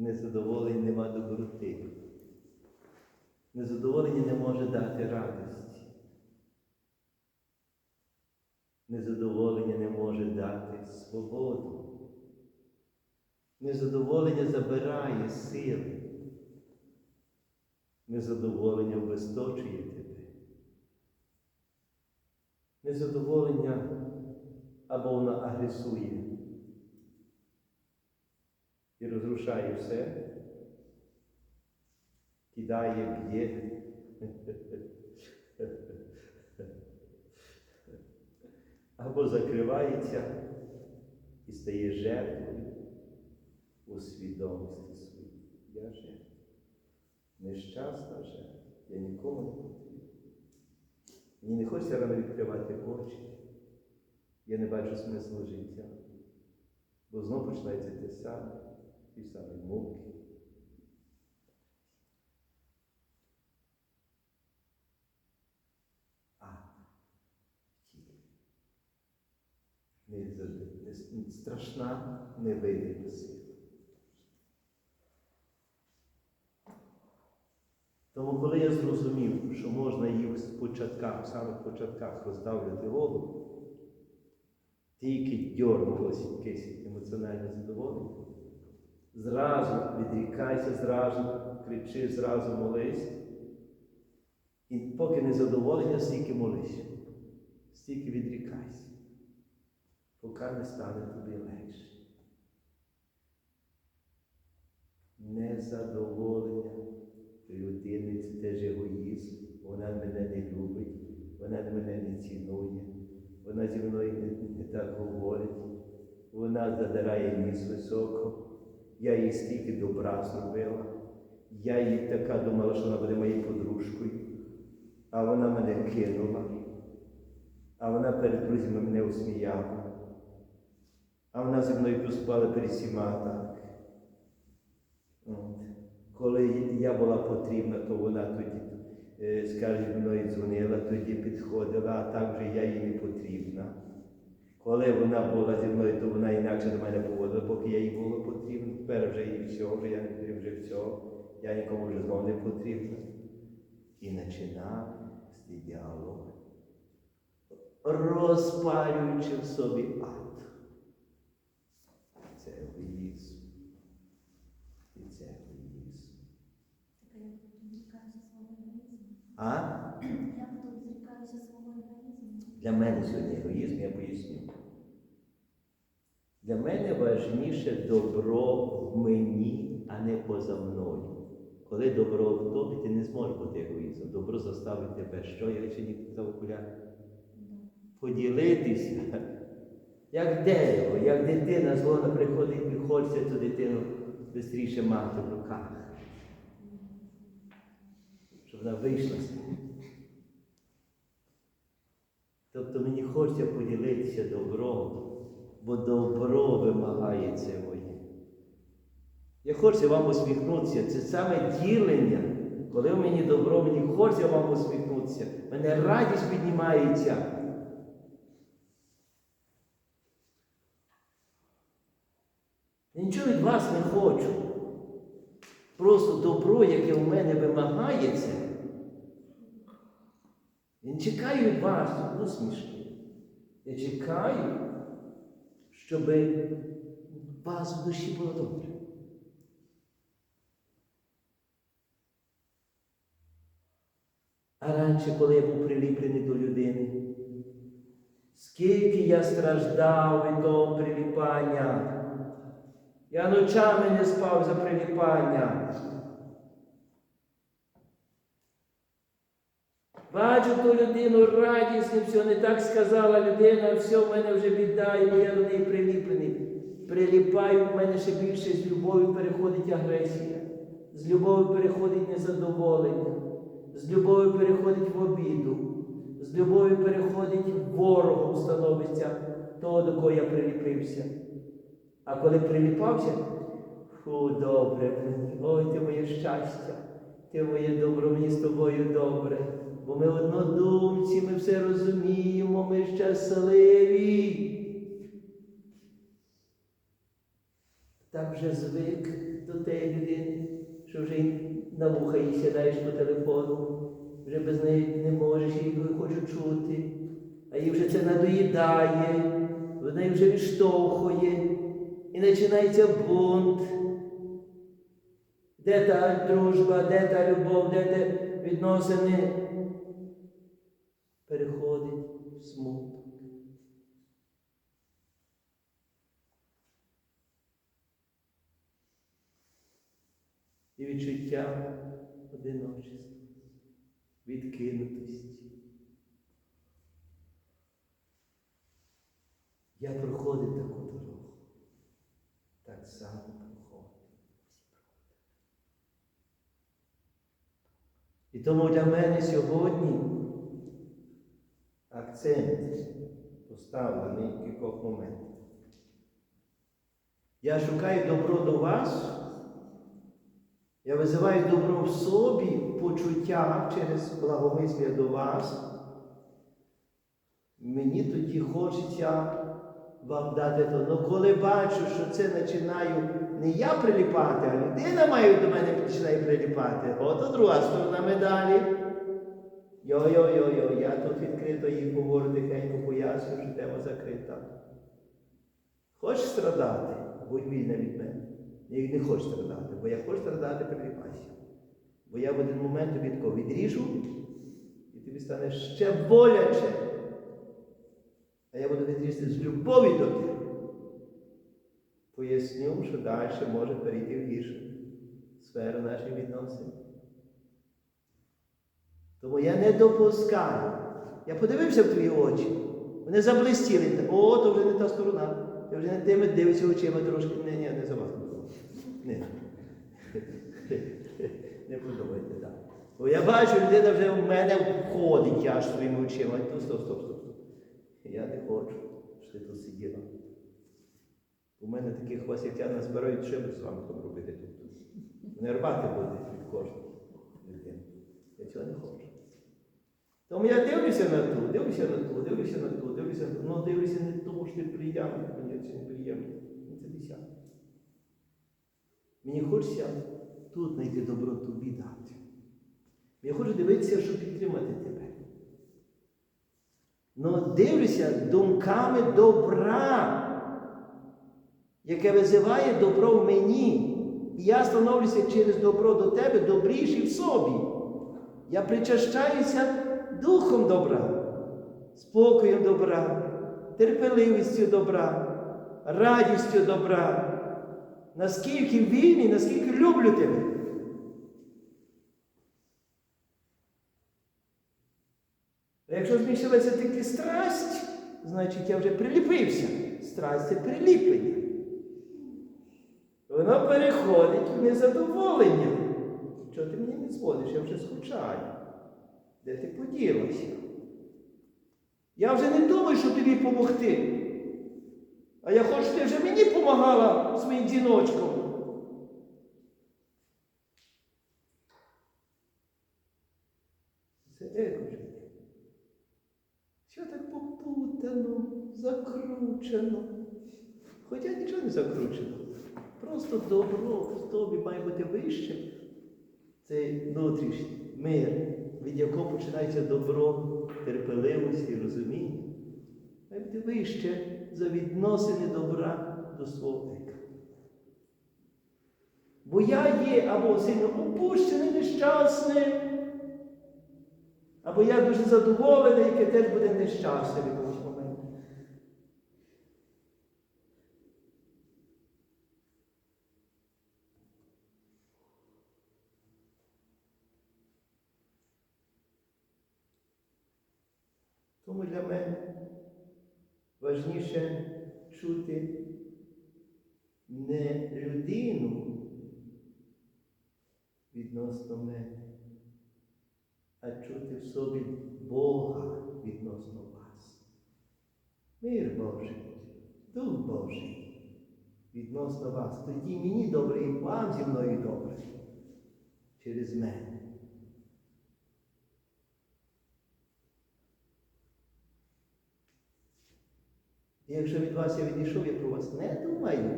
незадоволення нема доброти. Незадоволення не може дати радості. Незадоволення не може дати свободу. Незадоволення забирає сили. Незадоволення обесточує тебе. Незадоволення або воно агресує і розрушає все, кидає, б'є. Або закривається і стає жертвою у свідомості своїй. Я жертва. Нещасна жертва. Я нікому не потрібна. Мені не хочеться рано відкривати очі. Я не бачу смислу життя. Бо знову починається те саме, самі муки. А. Не, страшна невидима сила. Тому, коли я зрозумів, що можна їх в початках, в самих початках роздавлювати голову, тільки дьорнулося якесь емоціональне задоволення, зразу відрікайся, зразу кричи, зразу молись. І поки не задоволення, стільки молись, стільки відрікайся, поки не стане тобі легше. Незадоволення. Людини це теж егоїзм, вона мене не любить, вона мене не цінує, вона зі мною не, не так говорить, вона задирає ніс високо, я їй стільки добра зробила, я їй така думала, що вона буде моєю подружкою, а вона мене кинула, а вона перед друзями мене усміяла, а вона зі мною поступала перед всіма так. Коли я була потрібна, то вона тоді, е, скажімо, мною дзвонила, тоді підходила, а так вже я їй не потрібна. Коли вона була зі мною, то вона інакше до мене поводила, поки я їй було потрібно. Тепер вже їй все, вже я не вже все, я нікому вже знову не потрібна. І починав з діалог, розпалюючи в собі ад. Це егоїзм. І це егоїзм. А? Я тут зрікаюся свого егоїзму. Для мене сьогодні егоїзм, я поясню. Для мене важніше добро в мені, а не поза мною. Коли добро в тобі, ти не зможеш бути егоїстом. Добро заставить тебе, що я не за окуляр. Поділитися. Як дерево, як дитина згодна приходить і хочеться цю дитину швидше мати в руках. Щоб вона вийшла з ним. Тобто мені хочеться поділитися добром, бо добро вимагає це моє. Я хочу вам усміхнутися. Це саме ділення, коли в мені добро, мені хочеться вам усміхнутися. Мене радість піднімається. Нічого від вас не хочу. Просто добро, яке в мене вимагається. Я не чекаю вас усмішки. Я чекаю, щоб вас в душі було добре. А раніше, коли я був приліплений до людини, скільки я страждав від того приліпання. Я ночами не спав за приліпання. Бачу ту людину радісно, все не так сказала людина, все в мене вже біда, і я до неї приліплений. Приліпаю, в мене ще більше з любові переходить агресія, з любові переходить незадоволення, з любові переходить в обіду, з любові переходить ворогом становиться того, до кого я приліпився. А коли приліпався, фу, добре ой, ти моє щастя, ти моє добро, мені з тобою добре. Бо ми однодумці, ми все розуміємо, ми щасливі. Так вже звик до тієї людини, що вже на вуха їй сідаєш по телефону, вже без неї не можеш, її хочу чути, а їй вже це надоїдає, вона її вже відштовхує, і починається бунт. Де та дружба, де та любов, де те відносини? Переходить в смуток. І відчуття одиночества, відкинутості. Я проходив таку дорогу. Так само проходив. І тому для мене сьогодні акцент поставлений в кількох моментах. Я шукаю добро до вас, я визиваю добро в собі, в почуттях через благомислля до вас. Мені тоді хочеться вам дати то. Ну коли бачу, що це починаю не я приліпати, а людина має до мене починає приліпати, ото друга сторона медалі. Йо-йо-йо-йо, я тут відкрито їй говорю, тихенько пояснюю, що тема закрита. Хочеш страдати, будь вільна від мене. Я не хочу страдати, бо я хочу страдати, приліпайся. Бо я в один момент тобі тако відріжу, і тобі стане ще боляче. А я буду відрізати з любові до тебе. Поясню, що далі може перейти в гіршу сферу наших відносин. Тому я не допускаю. Я подивився в твої очі. Вони заблистіли. О, то вже не та сторона. Ти вже не тими дивишся очима трошки. Ні, ні, не за не. Не подобається, так. Бо я бачу, людина вже в мене входить аж своїми очима. Ну, стоп, стоп, стоп. Я не хочу, щоб ти тут сиділа. У мене таких вас, як я назбирають, що ми з вами там робити тут. Не рвати буде від кожної людини. Я цього не хочу. Тому я дивлюся на ту, дивлюся на ту, дивлюся на ту, дивлюся на ту. Ну дивлюся не тому, що ти приємний, мені це неприємно. Мені хочеться тут знайти добро тобі дати. Я хочу дивитися, щоб підтримати тебе. Ну дивлюся думками добра, яке визиває добро в мені. І я становлюся через добро до тебе добріший в собі. Я причащаюся духом добра, спокоєм добра, терпеливістю добра, радістю добра. Наскільки вільний, наскільки люблю тебе. А якщо змішилася тільки страсть, значить я вже приліпився. Страсть це приліплення. Воно переходить в незадоволення. Чого ти мені не дзвониш? Я вже скучаю. Де ти поділася? Я вже не думаю, що тобі допомогти. А я хочу, ти вже мені допомагала своїм діночком. Це его. Що так попутано, закручено. Хоча нічого не закручено. Просто добро в тобі має бути вищим. Цей внутрішній мир, від якого починається добро, терпеливості, розуміння. Має бути вище за відносини добра до свого віка. Бо я є або сильно опущений, нещасний, або я дуже задоволений, яке теж буде нещасне в якомусь моменті. Тому для мене важніше чути не людину відносно мене, а чути в собі Бога відносно вас. Мир Божий, Дух Божий відносно вас. Тоді мені добре і вам зі мною добре через мене. І якщо від вас я відійшов, я про вас не думаю.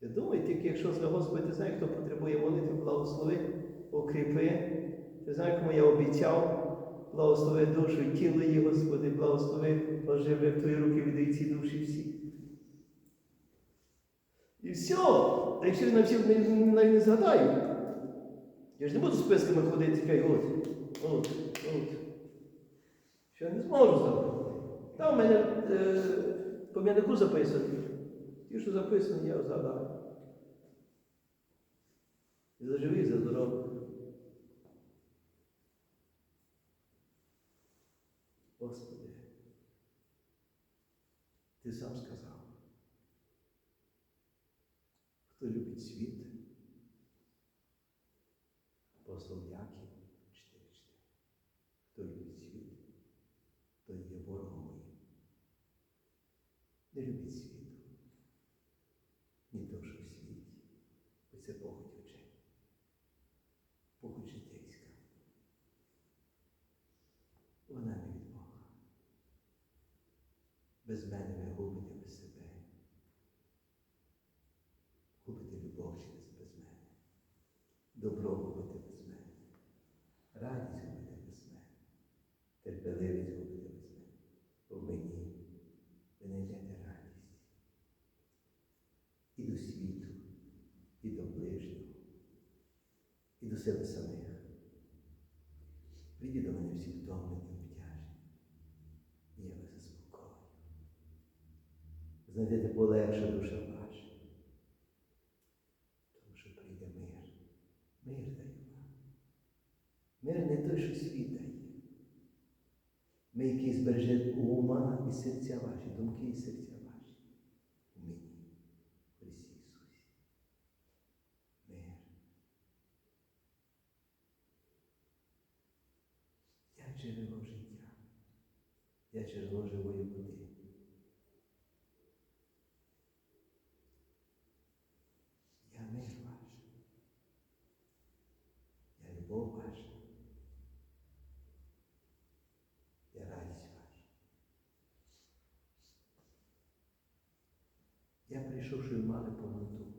Я думаю тільки якщо за Господи, ти знаєш, хто потребує молитви, благослови, укріпи. Ти знаєш, кому я обіцяв, благослови душу і тіло її, Господи, благослови, оживи в Твої руки віддай ці душі всі. І все. Та якщо я на всіх не, не, згадаю, я ж не буду списками ходити, от, от, от. Що я не зможу зробити. Там в мене е, по м'янику записано. Ті, що записано, я згадаю. І за живий. Господи, Ти сам сказав, хто любить світ, апостол Яків 4.4. Хто любить світ, той є ворогом моїм. Не любить світу, ні то, що в світі, бо це похоть очей, похоть житейська. Вона не від Бога. Без мене ви губите без себе. Губите любов через без мене. Добро губите без мене. Радість губите без мене. Терпеливість губите без мене. Бо в мені ви знайдете радість. І до світу, і до ближнього, і до себе самих. Прийдіть до мене всі втомлені і обтяжені, і я вас заспокою. Знайдете полегше душа ваша, тому що прийде мир. Мир даю вам. Мир не той, що світ дає. Мир, який збереже ума і серця ваші, думки і серця ваші. У мені, Христі Ісусі. Мир. Як джерело життя, як джерело живої води. Я мир ваш, я любов ваша, я радість ваша. Я прийшов, що мали повноту.